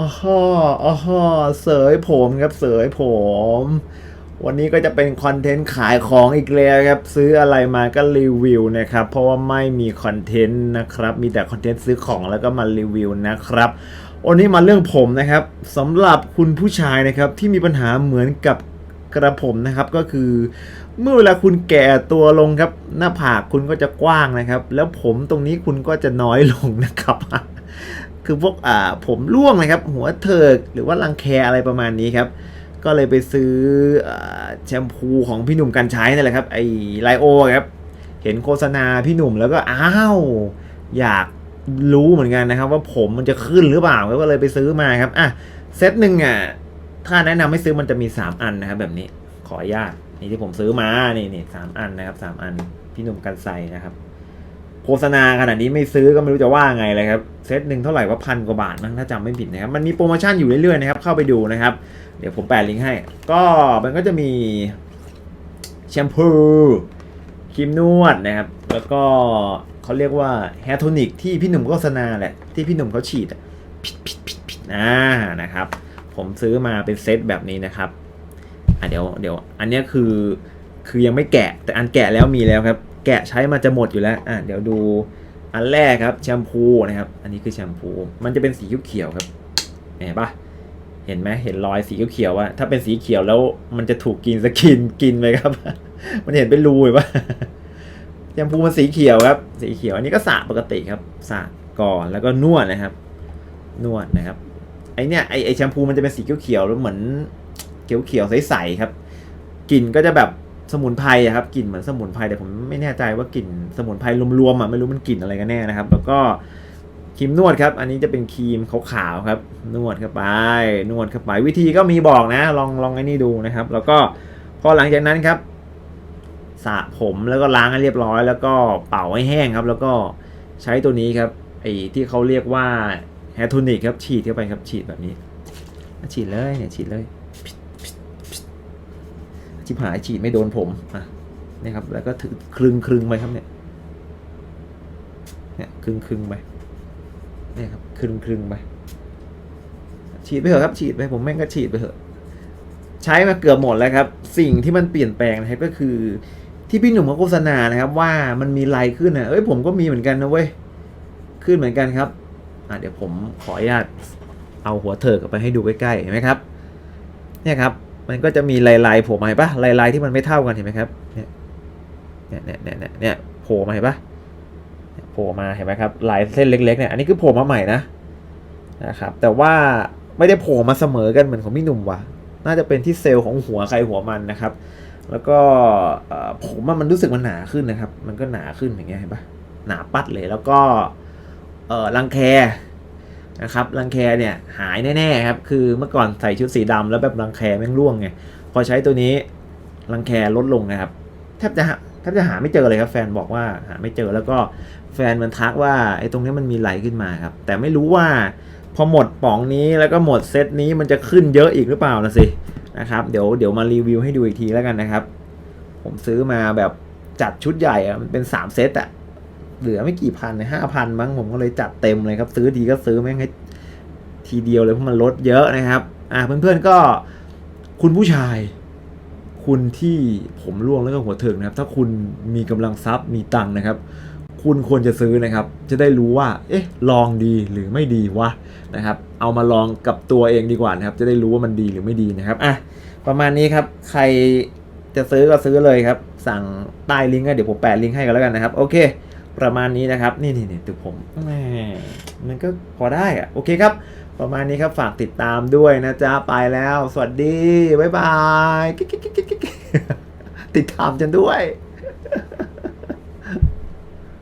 อ๋ออ๋อเสยผมครับเสยผม วันนี้ก็จะเป็นคอนเทนต์ขายของอีกแล้วครับ ซื้ออะไรมาก็รีวิวนะครับ เพราะว่าไม่มีคอนเทนต์นะครับ มีแต่คอนเทนต์ซื้อของแล้วก็มารีวิวนะครับวันนี้มาเรื่องผมนะครับสำหรับคุณผู้ชายนะครับที่มีปัญหาเหมือนกับกระผมนะครับก็คือ เมื่อเวลาคุณแก่ตัวลงครับหน้าผากคุณก็จะกว้างนะครับ แล้วผมตรงนี้คุณก็จะน้อยลงนะครับ คือพวกอ่าผมร่วงนะครับ หัวเถิกหรือว่ารังแคอะไรประมาณนี้ครับ ก็เลยไปซื้ออแชมพูของพี่หนุ่มกันใช้นั่นแหละครับไอไลโอครับ เห็นโฆษณาพี่หนุ่มแล้วก็อ้าวอยากรู้เหมือนกันนะครับ ว่าผมมันจะขึ้นหรือเปล่าก็เลยไปซื้อมาครับอะเซตหนึ่งอะถ้าแนะนำให้ซื้อมันจะมี 3 อันนะครับ แบบนี้ขออนุญาตนี่ที่ผมซื้อมานี่นี่สามอันนะครับสามอันพี่หนุ่มกันใส่นะครับ โฆษณาขนาดนี้ไม่ซื้อก็ไม่รู้จะว่าไงเลยครับ เซตหนึ่งเท่าไหร่ว่าพันกว่าบาทมั้งถ้าจำไม่ผิดนะครับ มันมีโปรโมชั่นอยู่เรื่อยๆนะครับ เข้าไปดูนะครับ เดี๋ยวผมแปะลิงก์ให้ ก็มันก็จะมีแชมพูครีมนวดนะครับ แล้วก็เขาเรียกว่าแฮร์โทนิกที่พี่หนุ่มโฆษณาแหละ ที่พี่หนุ่มเขาฉีดผิดผิดผิดผิดอ่านะครับ ผมซื้อมาเป็นเซตแบบนี้นะครับอะเดี๋ยวเดี๋ยวอันนี้คือคือยังไม่แกะแต่อันแกะแล้วมีแล้วครับ แกะใช้มาจะหมดอยู่แล้วอะเดี๋ยวดูอันแรกครับแชมพูนะครับ อันนี้คือแชมพู มันจะเป็นสีเขียวครับเห็นปะเห็นไหมเห็นรอยสีเขียวว่าถ้าเป็นสีเขียวแล้วมันจะถูกกินสกินกินไหมครับ มันเห็นเป็นรูเห็นปะแชมพูมันสีเขียวครับ สีเขียวอันนี้ก็สระปกติครับสระก่อนแล้วก็นวดนะครับ นวดนะครับไอเนี้ยไอไอแชมพูมันจะเป็นสีเขียวๆแล้วเหมือนเขียวๆใสๆครับกลิ่นก็จะแบบ สมุนไพรอะครับกลิ่นเหมือนสมุนไพรแต่ผมไม่แน่ใจว่ากลิ่นสมุนไพรรวมๆอะไม่รู้มันกลิ่นอะไรกันแน่นะครับ แล้วก็ครีมนวดครับ อันนี้จะเป็นครีมขาวๆครับ นวดเข้าไป นวดเข้าไป วิธีก็มีบอกนะ ลองลองไอ้นี่ดูนะครับ แล้วก็พอหลังจากนั้นครับสระผมแล้วก็ล้างให้เรียบร้อย แล้วก็เป่าให้แห้งครับ แล้วก็ใช้ตัวนี้ครับไอ้ที่เขาเรียกว่าแฮร์โทนิกครับฉีดเข้าไปครับฉีดแบบนี้ฉีดเลยเนี่ยฉีดเลย ชิบหายฉีดไม่โดนผมอะนี่ครับ แล้วก็ถือคลึงคลึงไปครับเนี่ย เนี่ยคลึงคลึงไปเนี่ยครับครึงครึงไปฉีดไปเถอะครับฉีดไปผมแม่งก็ฉีดไปเถอะ ใช้มาเกือบหมดแล้วครับ สิ่งที่มันเปลี่ยนแปลงนะครับก็คือที่พี่หนุ่มเขาโฆษณานะครับว่ามันมีลายขึ้นนะเอ้ยผมก็มีเหมือนกันนะเว้ยขึ้นเหมือนกันครับอะเดี๋ยวผมขออนุญาตเอาหัวเถิกออกไปให้ดูใกล้ๆเห็นไหมครับ เนี่ยครับ มันก็จะมีลายๆโผล่มาเห็นปะลายๆที่มันไม่เท่ากันเห็นไหมครับเนี่ยเนี่ยเนี่ยเนี่ยเนี่ยโผล่มาเห็นปะโผล่มาเห็นไหมครับลายเส้นเล็กๆเนี่ยอันนี้คือโผล่มาใหม่นะนะครับแต่ว่าไม่ได้โผล่มาเสมอกันเหมือนของพี่หนุ่มว่ะน่าจะเป็นที่เซลล์ของหัวใครหัวมันนะครับ แล้วก็ผมว่ามันรู้สึกมันหนาขึ้นนะครับ มันก็หนาขึ้นอย่างเงี้ยเห็นปะหนาปัดเลยแล้วก็เออรังแค นะครับรังแคเนี่ยหายแน่ๆครับคือเมื่อก่อนใส่ชุดสีดำแล้วแบบรังแคแม่งร่วงไงพอใช้ตัวนี้รังแคลดลงนะครับแทบจะแทบจะหาไม่เจอเลยครับแฟนบอกว่าหาไม่เจอแล้วก็แฟนมันทักว่าไอ้ตรงนี้มันมีไหลขึ้นมาครับ แต่ไม่รู้ว่าพอหมดป๋องนี้แล้วก็หมดเซตนี้มันจะขึ้นเยอะอีกหรือเปล่านะสินะครับเดี๋ยวเดี๋ยวมารีวิวให้ดูอีกทีแล้วกันนะครับ ผมซื้อมาแบบจัดชุดใหญ่อะมันเป็นสามเซตอะ เหลือไม่กี่พันห้าพันมั้งผมก็เลยจัดเต็มเลยครับ ซื้อทีก็ซื้อแม่งให้ทีเดียวเลยเพราะมันลดเยอะนะครับอ่าเพื่อนๆก็คุณผู้ชาย คุณที่ผมร่วงแล้วก็หัวเถิกนะครับ ถ้าคุณมีกำลังทรัพย์มีตังค์นะครับ คุณควรจะซื้อนะครับ จะได้รู้ว่า เอ๊ะ ลองดีหรือไม่ดีวะนะครับ เอามาลองกับตัวเองดีกว่านะครับ จะได้รู้ว่ามันดีหรือไม่ดีนะครับอะประมาณนี้ครับ ใครจะซื้อก็ซื้อเลยครับ สั่งใต้ลิงก์ก็เดี๋ยวผมแปะลิงก์ให้กันแล้วกันนะครับ โอเค ประมาณนี้นะครับ นี่นี่นี่ตัวผมมันก็พอได้อะโอเคครับ ประมาณนี้ครับฝากติดตามด้วยนะจ๊ะ ไปแล้ว สวัสดี บ๊ายบาย ติดตามจันด้วย